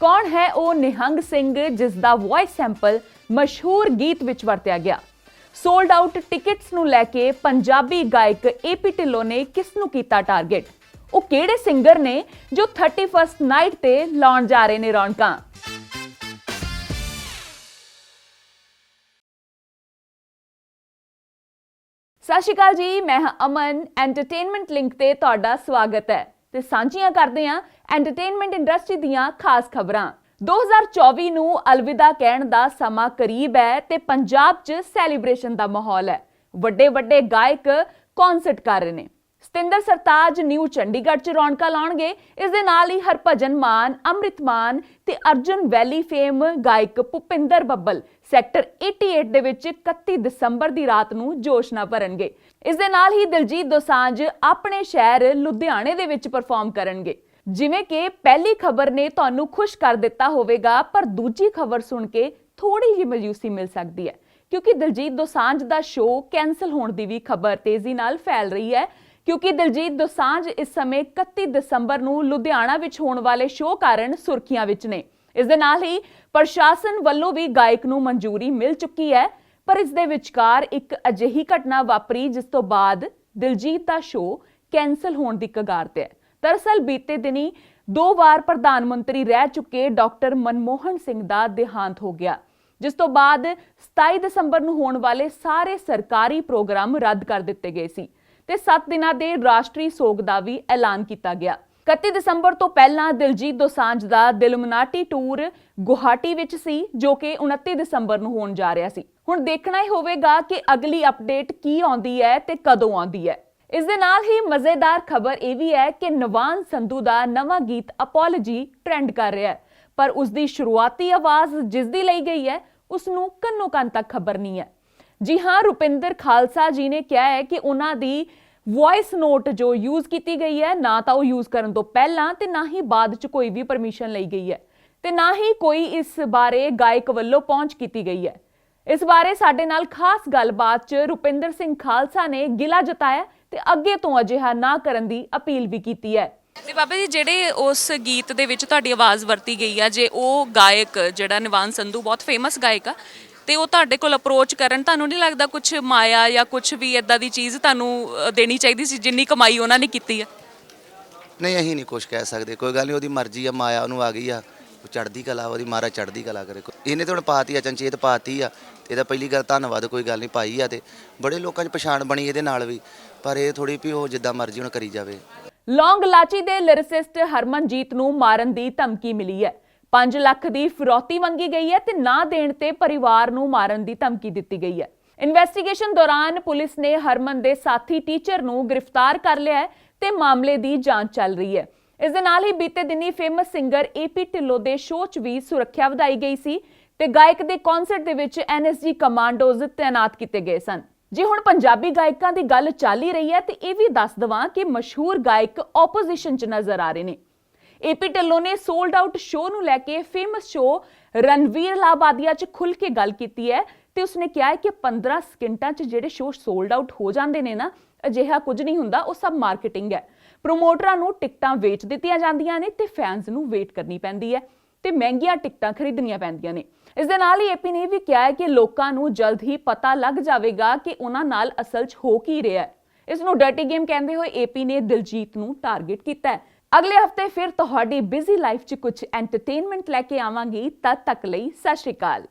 ਕੌਣ ਹੈ ਉਹ ਨਿਹੰਗ ਸਿੰਘ ਜਿਸ ਦਾ ਵੌਇਸ ਸੈਂਪਲ ਮਸ਼ਹੂਰ ਗੀਤ ਵਿੱਚ ਵਰਤਿਆ ਗਿਆ? ਸੋਲਡ ਆਊਟ ਟਿਕਟਸ ਨੂੰ ਲੈ ਕੇ ਪੰਜਾਬੀ ਗਾਇਕ ਏਪੀ ਢਿੱਲੋਂ ਨੇ ਕਿਸ ਨੂੰ ਕੀਤਾ ਟਾਰਗੇਟ ਉਹ ਕਿਹੜੇ ਸਿੰਗਰ ਨੇ ਜੋ 31st ਨਾਈਟ ਤੇ ਲਾਉਣ ਜਾ ਰਹੇ ਨੇ ਰੌਣਕਾਂ? ਸਤਿ ਸ਼੍ਰੀ ਅਕਾਲ ਜੀ, ਮੈਂ ਹਾਂ ਅਮਨ ਐਂਟਰਟੇਨਮੈਂਟ ਲਿੰਕ ਤੇ ਤੁਹਾਡਾ ਸਵਾਗਤ ਹੈ। ਤੇ ਸਾਂਝੀਆਂ ਕਰਦੇ ਹਾਂ ਐਂਟਰਟੇਨਮੈਂਟ ਇੰਡਸਟਰੀ ਦੀਆਂ ਖਾਸ ਖਬਰਾਂ। 2024 ਨੂੰ ਅਲਵਿਦਾ ਕਹਿਣ ਦਾ ਸਮਾਂ ਕਰੀਬ ਹੈ ਤੇ ਪੰਜਾਬ 'ਚ ਸੈਲੀਬ੍ਰੇਸ਼ਨ ਦਾ ਮਾਹੌਲ ਹੈ। ਵੱਡੇ ਵੱਡੇ ਗਾਇਕ ਕਨਸਰਟ ਕਰ ਰਹੇ ਨੇ। ਸਤਿੰਦਰ ਸਰਤਾਜ ਨਿਊ ਚੰਡੀਗੜ੍ਹ 'ਚ ਰੌਣਕਾਂ ਲਾਉਣਗੇ। ਇਸ ਦੇ ਨਾਲ ਹੀ ਹਰਭਜਨ ਮਾਨ, ਅੰਮ੍ਰਿਤ ਮਾਨ ਤੇ ਅਰਜੁਨ ਵੈਲੀ ਫੇਮ ਗਾਇਕ ਭੁਪਿੰਦਰ ਬੱਬਲ ਸੈਕਟਰ 88 ਦੇ ਵਿੱਚ 31 ਦਸੰਬਰ ਦੀ ਰਾਤ ਨੂੰ ਜੋਸ਼ ਨਾਲ ਭਰਨਗੇ। ਇਸ ਦੇ ਨਾਲ ਹੀ ਦਿਲਜੀਤ ਦੋਸਾਂਝ ਆਪਣੇ ਸ਼ਹਿਰ ਲੁਧਿਆਣੇ ਦੇ ਵਿੱਚ ਪਰਫਾਰਮ ਕਰਨਗੇ। ਜਿਵੇਂ ਕਿ ਪਹਿਲੀ ਖਬਰ ਨੇ ਤੁਹਾਨੂੰ ਖੁਸ਼ ਕਰ ਦਿੱਤਾ ਹੋਵੇਗਾ, ਪਰ ਦੂਜੀ ਖਬਰ ਸੁਣ ਕੇ ਥੋੜੀ ਜਿਹੀ ਮਯੂਸੀ ਮਿਲ ਸਕਦੀ ਹੈ। ਕਿਉਂਕਿ ਦਿਲਜੀਤ ਦੋਸਾਂਝ ਦਾ ਸ਼ੋਅ ਕੈਨਸਲ ਹੋਣ ਦੀ ਵੀ ਖਬਰ ਤੇਜ਼ੀ ਨਾਲ ਫੈਲ ਰਹੀ ਹੈ। ਕਿਉਂਕਿ ਦਿਲਜੀਤ ਦੋਸਾਂਝ ਇਸ ਸਮੇਂ 31 ਦਸੰਬਰ ਨੂੰ ਲੁਧਿਆਣਾ ਵਿੱਚ ਹੋਣ ਵਾਲੇ ਸ਼ੋਅ ਕਾਰਨ ਸੁਰਖੀਆਂ ਵਿੱਚ ਨੇ। ਇਸ ਦੇ ਨਾਲ ਹੀ ਪ੍ਰਸ਼ਾਸਨ ਵੱਲੋਂ ਵੀ ਗਾਇਕ ਨੂੰ ਮਨਜ਼ੂਰੀ ਮਿਲ ਚੁੱਕੀ ਹੈ, ਪਰ ਇਸ ਦੇ ਵਿਚਕਾਰ ਇੱਕ ਅਜਿਹੀ ਘਟਨਾ ਵਾਪਰੀ ਜਿਸ ਤੋਂ ਬਾਅਦ ਦਿਲਜੀਤ ਦਾ ਸ਼ੋਅ ਕੈਨਸਲ ਹੋਣ ਦੀ ਕਗਾਰ ਤੇ ਹੈ। ਦਰਅਸਲ ਬੀਤੇ ਦਿਨੀ ਦੋ ਵਾਰ ਪ੍ਰਧਾਨ ਮੰਤਰੀ ਰਹਿ ਚੁੱਕੇ ਡਾਕਟਰ ਮਨਮੋਹਨ ਸਿੰਘ ਦਾ ਦੇਹਾਂਤ ਹੋ ਗਿਆ, ਜਿਸ ਤੋਂ ਬਾਅਦ 27 ਦਸੰਬਰ ਨੂੰ ਹੋਣ ਵਾਲੇ ਸਾਰੇ ਸਰਕਾਰੀ ਪ੍ਰੋਗਰਾਮ ਰੱਦ ਕਰ ਦਿੱਤੇ ਗਏ ਸੀ। ਤੇ 7 ਦਿਨਾਂ ਦੇ ਰਾਸ਼ਟਰੀ ਸੋਗ ਦਾ ਵੀ ਐਲਾਨ ਕੀਤਾ ਗਿਆ। 31 ਦਸੰਬਰ ਤੋਂ ਪਹਿਲਾਂ ਦਿਲਜੀਤ ਦੋਸਾਂਝ ਦਾ ਦਿਲਮਨਾਟੀ ਟੂਰ ਗੁਹਾਟੀ ਵਿੱਚ ਸੀ, ਜੋ ਕਿ 29 ਦਸੰਬਰ ਨੂੰ ਹੋਣ ਜਾ ਰਿਹਾ ਸੀ। ਹੁਣ ਦੇਖਣਾ ਹੀ ਹੋਵੇਗਾ ਕਿ ਅਗਲੀ ਅਪਡੇਟ ਕੀ ਆਉਂਦੀ ਹੈ ਤੇ ਕਦੋਂ ਆਉਂਦੀ ਹੈ। ਇਸ ਦੇ ਨਾਲ ਹੀ ਮਜ਼ੇਦਾਰ ਖਬਰ ਇਹ ਵੀ ਹੈ ਕਿ ਨਵਾਨ ਸੰਧੂ ਦਾ ਨਵਾਂ ਗੀਤ ਅਪੋਲੋਜੀ ਟ੍ਰੈਂਡ ਕਰ ਰਿਹਾ ਹੈ। ਪਰ ਉਸ ਦੀ ਸ਼ੁਰੂਆਤੀ ਆਵਾਜ਼ ਜਿਸ ਦੀ ਲਈ ਗਈ ਹੈ ਉਸ ਨੂੰ ਕੰਨੋ ਕੰਨ ਤੱਕ ਖਬਰ ਨਹੀਂ ਹੈ। ਜੀ ਹਾਂ, ਰੁਪਿੰਦਰ ਖਾਲਸਾ ਜੀ ਨੇ ਕਿਹਾ ਹੈ ਕਿ ਉਹਨਾਂ ਦੀ ਵੌਇਸ ਨੋਟ ਜੋ ਯੂਜ਼ ਕੀਤੀ ਗਈ ਹੈ, ਨਾ ਤਾਂ ਉਹ ਯੂਜ਼ ਕਰਨ ਤੋਂ ਪਹਿਲਾਂ ਤੇ ਨਾ ਹੀ ਬਾਅਦ ਚ ਕੋਈ ਵੀ ਪਰਮਿਸ਼ਨ ਲਈ ਗਈ ਹੈ ਤੇ ਨਾ ਹੀ ਕੋਈ ਇਸ ਬਾਰੇ ਗਾਇਕ ਵੱਲੋਂ ਪਹੁੰਚ ਕੀਤੀ ਗਈ ਹੈ। ਇਸ ਬਾਰੇ ਸਾਡੇ ਨਾਲ ਖਾਸ ਗੱਲਬਾਤ ਚ ਰੁਪਿੰਦਰ ਸਿੰਘ ਖਾਲਸਾ ਨੇ ਗਿਲਾ ਜਤਾਇਆ ਤੇ ਅੱਗੇ ਤੋਂ ਅਜਿਹਾ ਨਾ ਕਰਨ ਦੀ ਅਪੀਲ ਵੀ ਕੀਤੀ ਹੈ। ਤੇ ਬਾਬਾ ਜੀ, ਜਿਹੜੇ ਉਸ ਗੀਤ ਦੇ ਵਿੱਚ ਤੁਹਾਡੀ ਆਵਾਜ਼ ਵਰਤੀ ਗਈ ਆ, ਜੇ ਉਹ ਗਾਇਕ ਜਿਹੜਾ ਨਿਵਾਨ ਸੰਧੂ, ਬਹੁਤ ਫੇਮਸ ਗਾਇਕ ਆ ਤੇ ਉਹ ਤੁਹਾਡੇ ਕੋਲ ਅਪਰੋਚ ਕਰਨ ਤੁਹਾਨੂੰ ਨਹੀਂ ਲੱਗਦਾ ਕੁਝ ਮਾਇਆ ਜਾਂ ਕੁਝ ਵੀ ਇਦਾਂ ਦੀ ਚੀਜ਼ ਤੁਹਾਨੂੰ ਅ, ਦੇਣੀ ਚਾਹੀਦੀ ਸੀ ਜਿੰਨੀ ਕਮਾਈ ਉਹਨਾਂ ਨੇ ਕੀਤੀ ਆ ਨਹੀਂ ਅਸੀਂ ਨਹੀਂ ਕੁਝ ਕਹਿ ਸਕਦੇ। ਕੋਈ ਗੱਲ ਨਹੀਂ ਉਹਦੀ ਮਰਜ਼ੀ ਆ ਮਾਇਆ ਉਹਨੂੰ ਆ ਗਈ ਆ। ਉਹ ਚੜ੍ਹਦੀ ਕਲਾ ਉਹਦੀ ਮਾਰਾ ਚੜ੍ਹਦੀ ਕਲਾ ਕਰੇ। ਇਹਨੇ ਤਾਂ ਹੁਣ ਪਾਤੀ ਆ ਚੰਚੇਤ ਪਾਤੀ ਆ। ਇਹਦਾ ਪਹਿਲੀ ਗੱਲ ਧੰਨਵਾਦ ਕੋਈ ਗੱਲ ਨਹੀਂ ਪਾਈ ਆ ਤੇ ਬੜੇ ਲੋਕਾਂ 'ਚ ਪਛਾਣ ਬਣੀ ਇਹਦੇ ਨਾਲ ਵੀ। ਪਰ ਇਹ ਥੋੜੀ ਵੀ ਉਹ ਜਿੱਦਾਂ ਮਰਜ਼ੀ ਹੁਣ ਕਰੀ ਜਾਵੇ। ਲੌਂਗ ਲਾਚੀ ਦੇ ਲਿਰਿਸਿਸਟ ਹਰਮਨਜੀਤ ਨੂੰ ਮਾਰਨ ਦੀ ਧਮਕੀ ਮਿਲੀ ਹੈ। 5 ਲੱਖ ਦੀ ਫਿਰੌਤੀ ਮੰਗੀ ਗਈ ਹੈ ਤੇ ਨਾ ਦੇਣ ਤੇ ਪਰਿਵਾਰ ਨੂੰ ਮਾਰਨ ਦੀ ਧਮਕੀ ਦਿੱਤੀ ਗਈ ਹੈ। ਇਨਵੈਸਟੀਗੇਸ਼ਨ ਦੌਰਾਨ ਪੁਲਿਸ ਨੇ ਹਰਮਨ ਦੇ ਸਾਥੀ ਟੀਚਰ ਨੂੰ ਗ੍ਰਿਫਤਾਰ ਕਰ ਲਿਆ ਹੈ ਤੇ ਮਾਮਲੇ ਦੀ ਜਾਂਚ ਚੱਲ ਰਹੀ ਹੈ। ਇਸ ਦੇ ਨਾਲ ਹੀ ਬੀਤੇ ਦਿਨੀ ਫੇਮਸ ਸਿੰਗਰ ਏਪੀ ਢਿੱਲੋਂ ਦੇ ਸ਼ੋਅ 'ਚ ਵੀ ਸੁਰੱਖਿਆ ਵਧਾਈ ਗਈ ਸੀ ਤੇ ਗਾਇਕ ਦੇ ਕਨਸਰਟ ਦੇ ਵਿੱਚ ਐਨਐਸਜੀ ਕਮਾਂਡੋਜ਼ ਤਾਇਨਾਤ ਕੀਤੇ ਗਏ ਸਨ। ਜੇ ਹੁਣ ਪੰਜਾਬੀ ਗਾਇਕਾਂ ਦੀ ਗੱਲ ਚੱਲ ਹੀ ਰਹੀ ਹੈ ਤੇ ਇਹ ਵੀ ਦੱਸ ਦਵਾਂ ਕਿ ਮਸ਼ਹੂਰ ਗਾਇਕ ਆਪੋਜੀਸ਼ਨ 'ਚ ਨਜ਼ਰ ਆ ਰਹੇ ਨੇ। ਏਪੀ ਢਿੱਲੋਂ ਨੇ ਸੋਲਡ ਆਊਟ ਸ਼ੋਅ ਨੂੰ ਲੈ ਕੇ ਫੇਮਸ ਸ਼ੋਅ ਰਣਵੀਰ ਲਾਬਾਦੀਆ 'ਚ ਖੁੱਲ ਕੇ ਗੱਲ ਕੀਤੀ ਹੈ ਤੇ ਉਸਨੇ ਕਿਹਾ ਹੈ ਕਿ 15 ਸਕਿੰਟਾਂ 'ਚ ਜਿਹੜੇ ਸ਼ੋਅ ਸੋਲਡ ਆਊਟ ਹੋ ਜਾਂਦੇ ਨੇ ਨਾ, ਅਜਿਹਾ ਕੁਝ ਨਹੀਂ ਹੁੰਦਾ, ਉਹ ਸਭ ਮਾਰਕੀਟਿੰਗ ਹੈ। ਪ੍ਰੋਮੋਟਰਾਂ ਨੂੰ ਟਿਕਟਾਂ ਵੇਚ ਦਿੱਤੀਆਂ ਜਾਂਦੀਆਂ ਨੇ ਤੇ ਫੈਨਸ ਨੂੰ ਵੇਟ ਕਰਨੀ ਪੈਂਦੀ ਹੈ ਤੇ ਮਹਿੰਗੀਆਂ ਟਿਕਟਾਂ ਖਰੀਦਣੀਆਂ ਪੈਂਦੀਆਂ ਨੇ। ਇਸ ਦੇ ਨਾਲ ਹੀ ਏਪੀ ਨੇ ਇਹ ਵੀ ਕਿਹਾ ਹੈ ਕਿ ਲੋਕਾਂ ਨੂੰ ਜਲਦ ਹੀ ਪਤਾ ਲੱਗ ਜਾਵੇਗਾ ਕਿ ਉਹਨਾਂ ਨਾਲ ਅਸਲ 'ਚ ਹੋ ਕੀ ਰਿਹਾ ਹੈ। ਇਸ ਨੂੰ ਡਰਟੀ ਗੇਮ ਕਹਿੰਦੇ ਹੋਏ ਏਪੀ ਨੇ ਦਿਲਜੀਤ ਨੂੰ ਟਾਰਗੇਟ ਕੀਤਾ ਹੈ। ਅਗਲੇ ਹਫ਼ਤੇ ਫਿਰ ਤੁਹਾਡੀ ਬਿਜ਼ੀ ਲਾਈਫ 'ਚ ਕੁਝ ਐਂਟਰਟੇਨਮੈਂਟ ਲੈ ਕੇ ਆਵਾਂਗੀ, ਤਦ ਤੱਕ ਲਈ ਸਤਿ ਸ਼੍ਰੀ ਅਕਾਲ।